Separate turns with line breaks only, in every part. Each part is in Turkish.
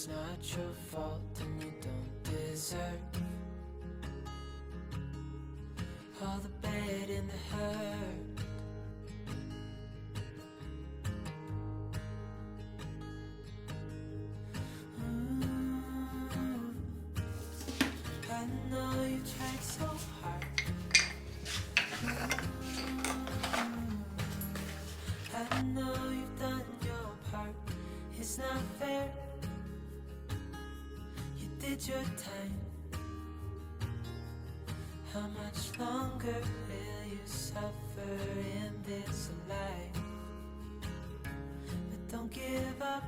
It's not your fault and you don't deserve all the bad in the hurt. You your time. How much longer will you suffer in this life? But don't give up.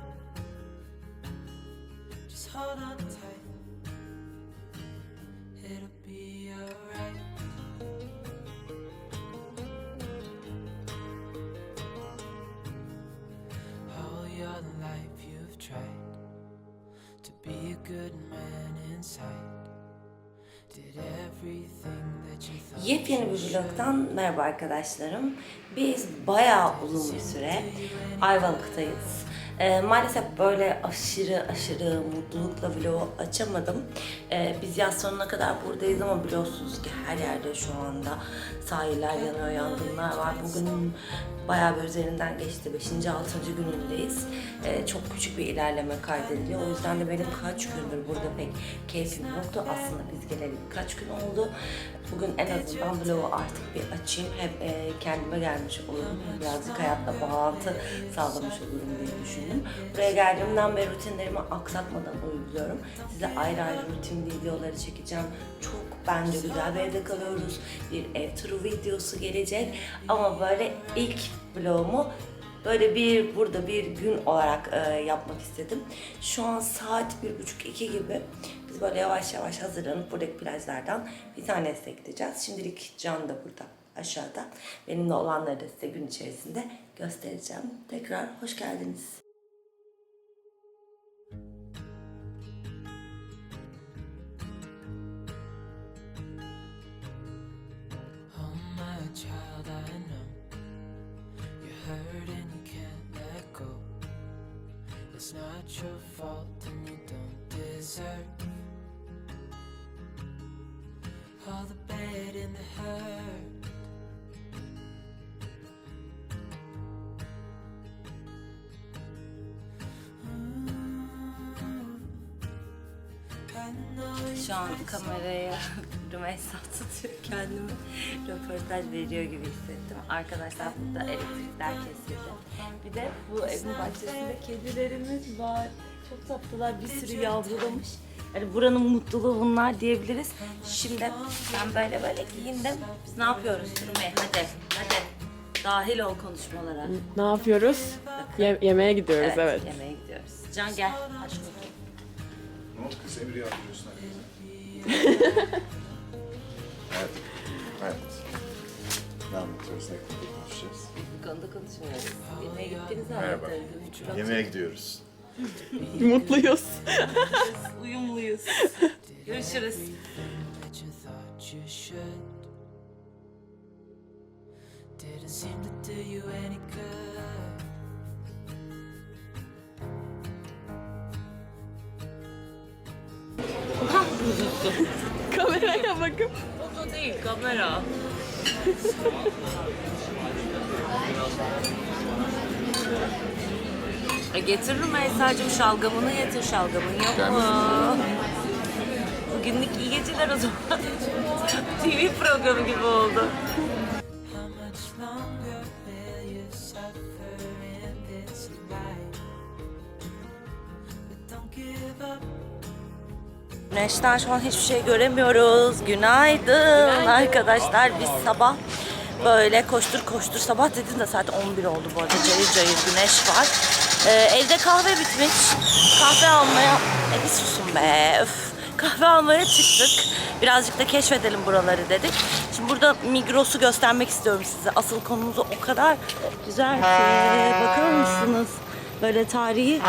Just hold on tight. It'll be alright. All your life you've tried to be a good man
Yepyeni bir vlogdan merhaba arkadaşlarım. Biz bayağı uzun bir süre Ayvalık'tayız. Ee, maalesef böyle aşırı aşırı mutlulukla vlogu açamadım. Ee, biz yaz sonuna kadar buradayız ama biliyorsunuz ki her yerde şu anda sahiller yanıyor, yangınlar var. Bugün bayağı bir üzerinden geçti. 5. 6. günündeyiz. Ee, çok küçük bir ilerleme kaydediliyor. O yüzden de benim kaç gündür burada pek keyfim yoktu. Aslında biz geleli kaç gün oldu. Bugün en azından vlogu artık bir açayım. Hem e, kendime gelmiş olurum. hem Birazcık hayatla bağlantı sağlamış olurum diye düşündüm. Buraya geldiğimden beri rutinlerimi aksatmadan uyguluyorum. Size ayrı ayrı rutin videoları çekeceğim. Çok bence güzel bir evde kalıyoruz. Bir ev turu videosu gelecek. Ama böyle ilk vlogumu böyle bir burada bir gün olarak e, yapmak istedim. Şu an saat bir buçuk iki gibi. Böyle yavaş yavaş hazırlanıp buradaki plajlardan bir tanesine gideceğiz. Şimdilik Can da burada aşağıda. Benimle olanları da size gün içerisinde göstereceğim. Tekrar hoş geldiniz.
It's not your fault and you don't deserve the bad and the hurt. Know
Şu an kameraya Rümeysa tutuyor kendimi. Röportaj veriyor gibi hissettim. Arkadaşlar burada elektrikler kesildi. Bir de bu evin bahçesinde kedilerimiz var. Çok tatlılar. Bir sürü yavrulamış. Hani buranın mutluluğu bunlar diyebiliriz. Şimdi ben böyle böyle giyindim. Biz ne yapıyoruz Rümey? Hadi, hadi. Dahil ol konuşmalara.
Ne yapıyoruz? Ye- yemeğe gidiyoruz evet.
Yemeğe gidiyoruz. Can gel. Aşk olsun.
Ne oldu kız? Emri yardırıyorsun herkese. evet. Evet. Ne anlatıyoruz? Ne konuda konuşacağız?
Bu konuda konuşmuyoruz. Yemeğe gittiniz
Merhaba. Yemeğe gidiyoruz.
Mutluyuz.
Uyumluyuz. Görüşürüz.
didn't seem to do you any good.
Kameraya bakıp.
O da değil kamera. e getir Rümeysa'cığım şalgamını getir şalgamın yok mu? Bugünlük iyi geceler o zaman. TV programı gibi oldu. Güneşten şu an hiçbir şey göremiyoruz. Günaydın, arkadaşlar. Biz sabah böyle koştur koştur sabah dedim de saat 11 oldu bu arada cayır cayır güneş var. Ee, evde kahve bitmiş. Kahve almaya... E bir susun be. Öf. Kahve almaya çıktık. Birazcık da keşfedelim buraları dedik. Şimdi burada Migros'u göstermek istiyorum size. Asıl konumuzu o kadar güzel ki. Bakar mısınız? Böyle tarihi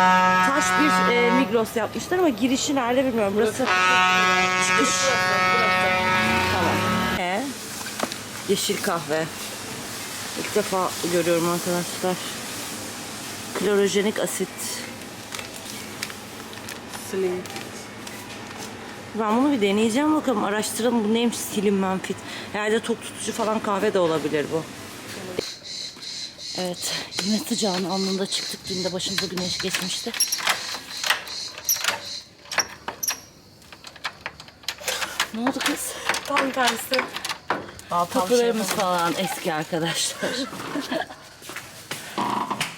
taş bir e, Migros yapmışlar ama girişi nerede bilmiyorum. Burası çıkış. Tamam. E, yeşil kahve. İlk defa görüyorum arkadaşlar. Klorojenik asit.
Vaseline.
Ben bunu bir deneyeceğim bakalım. Araştıralım bu neymiş silim menfit. Herhalde tok tutucu falan kahve de olabilir bu. Evet. Yine sıcağın alnında çıktık. Dün de başımıza güneş geçmişti. Ne oldu kız?
Tam tersi.
Kapılarımız falan eski arkadaşlar.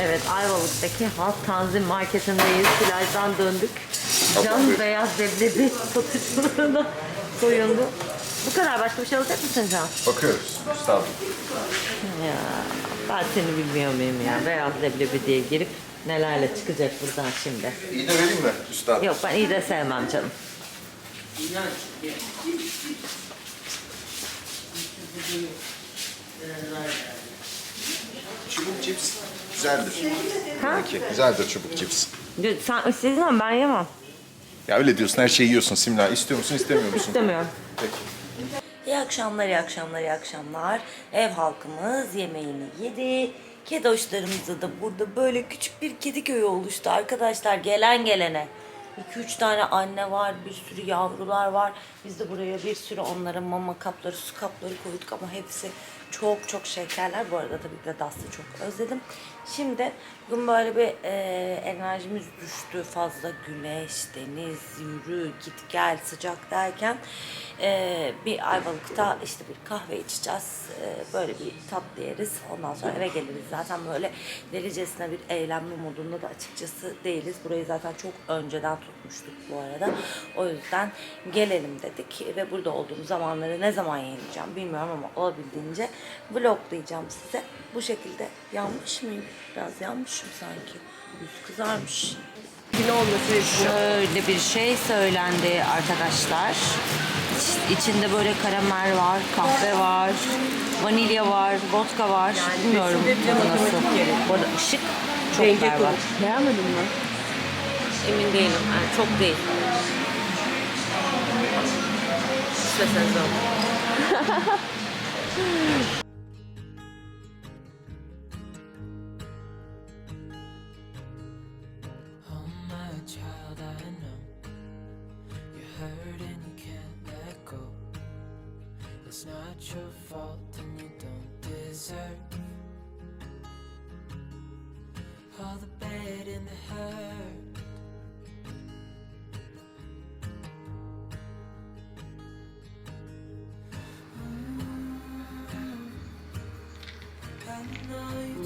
Evet Ayvalık'taki Halk Tanzim Marketi'ndeyiz. Plajdan döndük. Can
Bey.
beyaz leblebi satışlarına soyundu. Bu kadar başka bir şey alacak mısın Can?
Bakıyoruz. Üstadım.
Ya ben seni bilmiyor muyum ya? Beyaz leblebi diye girip nelerle çıkacak buradan şimdi.
İyi de vereyim mi üstadım?
Yok ben iyi de sevmem canım.
Çubuk cips güzeldir.
Ha?
Peki, güzeldir çubuk cips.
Sen istediğin zaman ben yemem.
Ya öyle diyorsun her şeyi yiyorsun Simla. İstiyor musun istemiyor musun?
İstemiyorum.
Peki.
İyi akşamlar, iyi akşamlar, iyi akşamlar. Ev halkımız yemeğini yedi. Kedoşlarımızda da burada böyle küçük bir kedi köyü oluştu arkadaşlar. Gelen gelene. 2-3 tane anne var, bir sürü yavrular var. Biz de buraya bir sürü onların mama kapları, su kapları koyduk ama hepsi çok çok şekerler. Bu arada tabii ki de Dast'ı çok özledim. Şimdi bugün böyle bir e, enerjimiz düştü. Fazla güneş, deniz, yürü, git gel, sıcak derken e, bir Ayvalık'ta işte bir kahve içeceğiz. E, böyle bir tatlı yeriz. Ondan sonra eve geliriz. Zaten böyle delicesine bir eğlenme modunda da açıkçası değiliz. Burayı zaten çok önceden tutmuştuk bu arada. O yüzden gelelim dedik ve burada olduğum zamanları ne zaman yayınlayacağım bilmiyorum ama olabildiğince vloglayacağım size. Bu şekilde yanmış mıyım? Biraz yanmışım sanki. Yüz kızarmış.
Yine olması.
Şöyle bir şey söylendi arkadaşlar. İç- İçinde böyle karamel var, kahve var, vanilya var, vodka var. Bilmiyorum
kesinlikle
tadı
matematik
nasıl.
gerek.
Bu arada ışık çok
Rengi
berbat.
konuş. Beğenmedin mi?
Emin değilim. Yani çok değil. İsteseniz alın.
It's not your fault and you don't deserve all the bad and the hurt.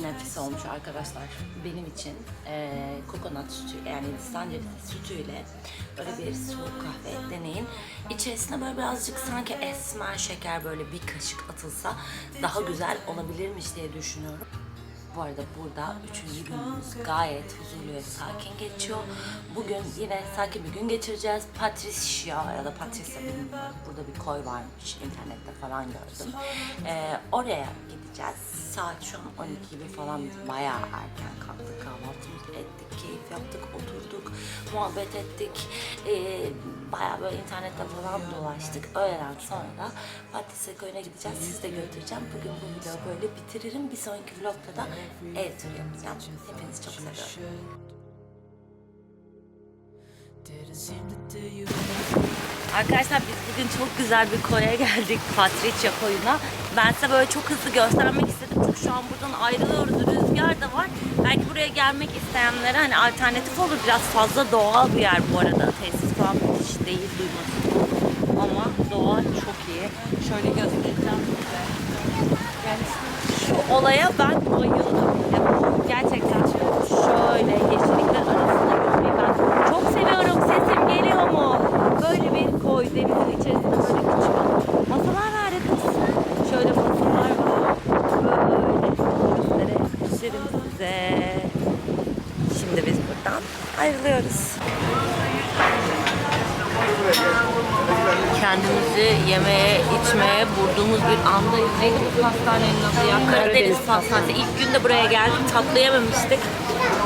Nefis olmuş arkadaşlar. Benim için eee kokonat sütü yani Hindistan sütüyle böyle bir soğuk kahve deneyin. İçerisine böyle birazcık sanki esmer şeker böyle bir kaşık atılsa daha güzel olabilirmiş diye düşünüyorum. Bu arada burada üçüncü günümüz gayet huzurlu ve sakin geçiyor. Bugün yine sakin bir gün geçireceğiz. Patricia ya da Patricia bilmiyorum. Burada bir koy varmış. internette falan gördüm. Ee, oraya gideceğiz. Saat şu an 12 gibi falan. Bayağı erken kalktık. Kahvaltımızı ettik, keyif yaptık, oturduk, muhabbet ettik. Ee, bayağı böyle internette falan dolaştık. Öğleden sonra da Patricia köyüne gideceğiz. Sizi de götüreceğim. Bugün bu vlogu böyle bitiririm. Bir sonraki vlogda da ev turu yapacağım. Hepinizi çok seviyorum. Arkadaşlar biz bugün çok güzel bir koya geldik. Patricia koyuna. Ben size böyle çok hızlı göstermek istedim. Çünkü şu an buradan ayrılıyoruz. Rüzgar da var. Belki buraya gelmek isteyenlere hani alternatif olur. Biraz fazla doğal bir yer bu arada. Tesis falan hiç değil duyması. Ama doğa çok iyi. Şöyle göstereceğim size. Yani şu olaya ben bayıldım. Gerçekten şöyle yeşillikler arasında yürümeyi ben çok seviyorum. Sesim geliyor mu? Böyle bir koy denizin içerisinde böyle küçük masalar var ya kız. Şöyle masalar var. Böyle gösterebilirim size. Şimdi biz buradan ayrılıyoruz. kendimizi yemeğe, içmeye vurduğumuz bir andayız. Neydi bu pastanenin adı ya? Karadeniz Pastanesi. İlk günde buraya geldik, tatlı yememiştik.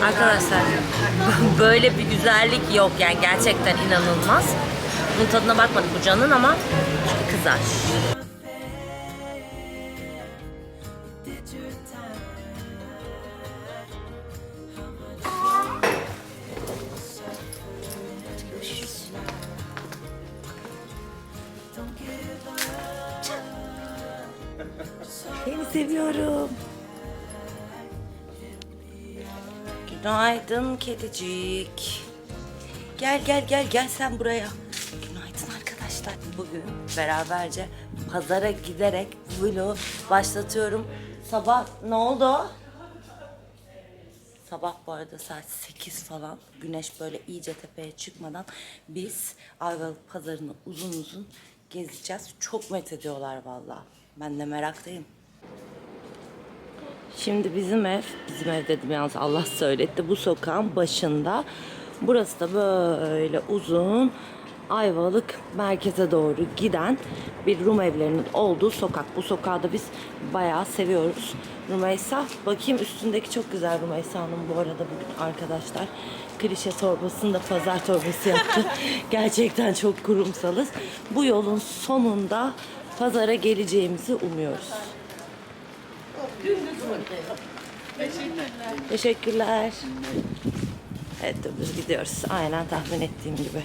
Arkadaşlar böyle bir güzellik yok yani gerçekten inanılmaz. Bunun tadına bakmadık bu canın ama kızar. Seni seviyorum. Günaydın kedicik. Gel gel gel gel sen buraya. Günaydın arkadaşlar. Bugün beraberce pazara giderek vlog başlatıyorum. Sabah ne oldu? Sabah bu arada saat 8 falan güneş böyle iyice tepeye çıkmadan biz Ayvalık pazarını uzun uzun gezeceğiz. Çok met ediyorlar vallahi. Ben de meraktayım. Şimdi bizim ev, bizim ev dedim yalnız Allah söyletti. Bu sokağın başında. Burası da böyle uzun Ayvalık merkeze doğru giden bir Rum evlerinin olduğu sokak. Bu sokağı da biz bayağı seviyoruz. Rumeysa, bakayım üstündeki çok güzel Rumeysa Hanım bu arada bugün arkadaşlar. Klişe torbasını da pazar torbası yaptı. Gerçekten çok kurumsalız. Bu yolun sonunda pazara geleceğimizi umuyoruz. Teşekkürler. Evet biz gidiyoruz. Aynen tahmin ettiğim gibi.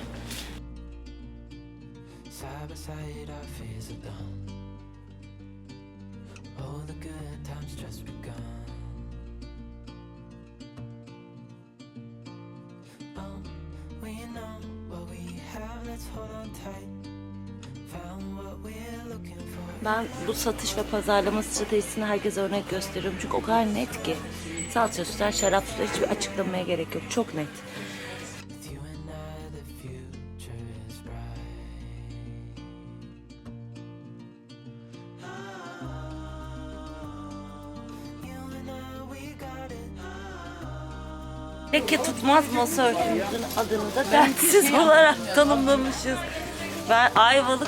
Let's hold on tight.
Ben bu satış ve pazarlama stratejisini herkese örnek gösteriyorum. Çünkü o kadar net ki. Salça sütler, şarap sütler hiçbir açıklamaya gerek yok. Çok net. Leke tutmaz masa örtümüzün adını da dertsiz olarak tanımlamışız. Ben Ayvalık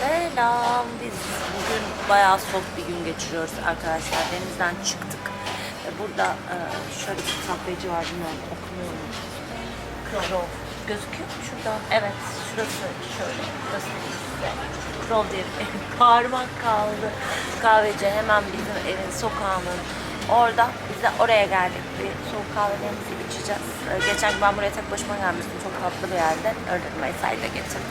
Selam. Biz bugün bayağı soğuk bir gün geçiriyoruz arkadaşlar. Denizden çıktık. Burada e, şöyle bir kahveci var. Bilmiyorum okunuyor mu? Krov. Gözüküyor mu şuradan? Evet. Şurası şöyle. Göstereyim size. Krov diye bir parmak kaldı. Kahveci hemen bizim evin sokağının orada. Biz de oraya geldik. Bir soğuk kahvelerimizi içeceğiz. E, Geçen gün ben buraya tek başıma gelmiştim. Çok tatlı bir yerde. Öyle Meysa'yı da getirdim.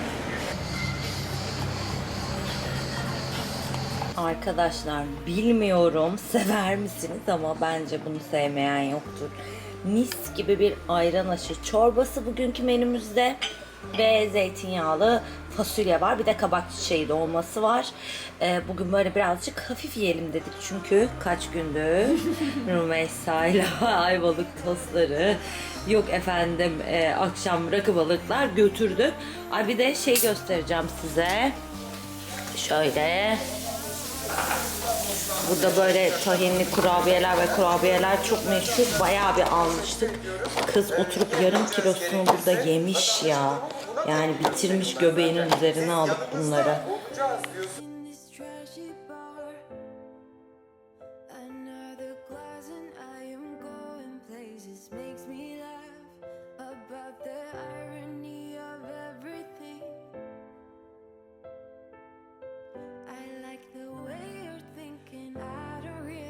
Arkadaşlar bilmiyorum sever misiniz ama bence bunu sevmeyen yoktur. Mis gibi bir ayran aşı çorbası bugünkü menümüzde ve zeytinyağlı fasulye var. Bir de kabak çiçeği dolması var. Ee, bugün böyle birazcık hafif yiyelim dedik çünkü kaç gündür Rümeysa ile ayvalık tostları yok efendim e, akşam rakı balıklar götürdük. Ay bir de şey göstereceğim size. Şöyle Burada böyle tahinli kurabiyeler ve kurabiyeler çok meşhur. Bayağı bir almıştık. Kız oturup yarım kilosunu burada yemiş ya. Yani bitirmiş göbeğinin üzerine alıp bunları.